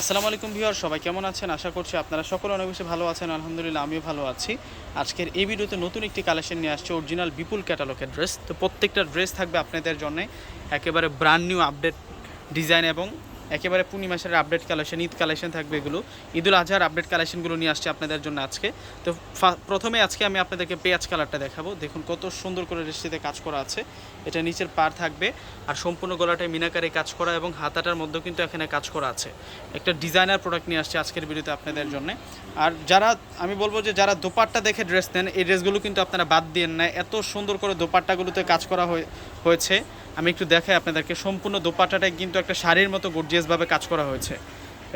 আসসালামু আলাইকুম ভিউয়ার, সবাই কেমন আছেন? আশা করছি আপনারা সকলে অনেক বেশি ভালো আছেন। আলহামদুলিল্লাহ, আমিও ভালো আছি। আজকের এই ভিডিওতে নতুন একটি কালেকশন নিয়ে আসছে অরিজিনাল বিপুল ক্যাটালগের ড্রেস। তো প্রত্যেকটা ড্রেস থাকবে আপনাদের জন্য। একেবারে ব্র্যান্ড নিউ আপডেট ডিজাইন এবং একেবারে Purnima update collection Eid collection থাকবে এগুলো। ঈদুল আজহার আপডেট কালেকশনগুলো নিয়ে আসছে আপনাদের জন্য আজকে। তো প্রথমে আজকে আমি আপনাদেরকে পেঁয়াজ কালারটা দেখাবো। দেখুন কত সুন্দর করে ড্রেসটিতে কাজ করা আছে। এটা নিচের পার থাকবে আর সম্পূর্ণ গলাটায় মিনাকারে কাজ করা এবং হাতাটার মধ্যেও কিন্তু এখানে কাজ করা আছে। একটা ডিজাইনার প্রোডাক্ট নিয়ে আসছে আজকের ভিডিওতে আপনাদের জন্য। আর যারা, আমি বলব যে যারা দোপাট্টা দেখে ড্রেস নেন, এই ড্রেসগুলো কিন্তু আপনারা বাদ দিয়ে না এত সুন্দর করে দোপাট্টাগুলোতে কাজ করা হয়ে- হয়েছে। আমি একটু দেখাই আপনাদেরকে। সম্পূর্ণ দোপাট্টাটাই কিন্তু একটা শাড়ির মতো গর্জিয়াসভাবে কাজ করা হয়েছে।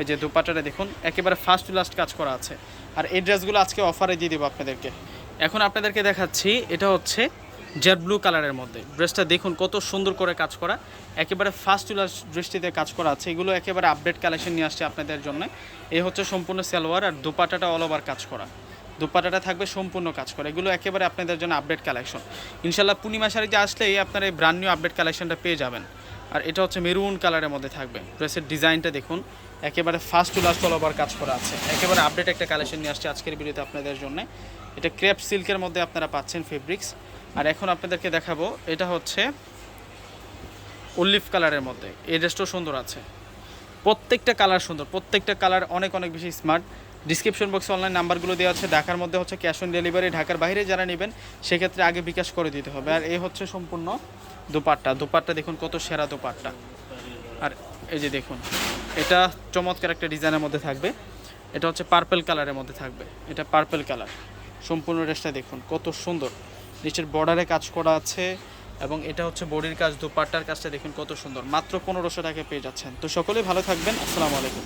এই যে দোপাট্টাটা দেখুন, একেবারে ফার্স্ট টু লাস্ট কাজ করা আছে। আর এই ড্রেসগুলো আজকে অফারে দিয়ে দেবো আপনাদেরকে। এখন আপনাদেরকে দেখাচ্ছি, এটা হচ্ছে জেড ব্লু কালারের মধ্যে। ড্রেসটা দেখুন, কত সুন্দর করে কাজ করা। একেবারে ফার্স্ট টু লাস্ট দৃষ্টিতে কাজ করা আছে। এগুলো একেবারে আপডেট কালেকশন নিয়ে আসছে আপনাদের জন্য। এই হচ্ছে সম্পূর্ণ সালোয়ার আর দুপাটাটা অল ওভার কাজ করা। দুপাটাটা থাকবে সম্পূর্ণ কাজ করা। এগুলো একেবারে আপনাদের জন্য আপডেট কালেকশন ইনশাল্লাহ পূর্ণিমা শাড়িতে আসলেই আপনারা এই ব্র্যান্ড নিউ আপডেট কালেকশনটা পেয়ে যাবেন। আর এটা হচ্ছে মেরুন কালারের মধ্যে থাকবে। ড্রেসের ডিজাইনটা দেখুন, একেবারে ফার্স্ট টু লাস্ট অল কাজ করা আছে। একেবারে আপডেট একটা কালেকশন নিয়ে আসছে আজকের ভিডিওতে আপনাদের জন্য। এটা ক্রেপ সিল্কের মধ্যে আপনারা পাচ্ছেন ফেব্রিক্স আর এখন আপনাদেরকে দেখাবো, এটা হচ্ছে উল্লিফ কালারের মধ্যে। এই ড্রেসটাও সুন্দর আছে। প্রত্যেকটা কালার সুন্দর, প্রত্যেকটা কালার অনেক অনেক বেশি স্মার্ট ডিসক্রিপশন বক্সে অনলাইন নাম্বারগুলো দেওয়া আছে, ঢাকার মধ্যে হচ্ছে ক্যাশ অন ডেলিভারি ঢাকার বাইরে যারা নেবেন, সেক্ষেত্রে আগে বিকাশ করে দিতে হবে। আর এই হচ্ছে সম্পূর্ণ দোপাট্টা। দোপাট্টা দেখুন, কত সেরা দোপাট্টা। আর এই যে দেখুন, এটা চমৎকার একটা ডিজাইনের মধ্যে থাকবে। এটা হচ্ছে পার্পেল কালারের মধ্যে থাকবে। এটা পার্পেল কালার সম্পূর্ণ ড্রেসটা দেখুন, কত সুন্দর। নিচের বর্ডারে কাজ করা আছে। এবং এটা হচ্ছে বডির কাজ, দুপাট্টার কাজটা দেখুন কত সুন্দর। মাত্র পনেরোশো টাকা পেয়ে যাচ্ছেন। তো সকলেই ভালো থাকবেন। আসসালামু আলাইকুম।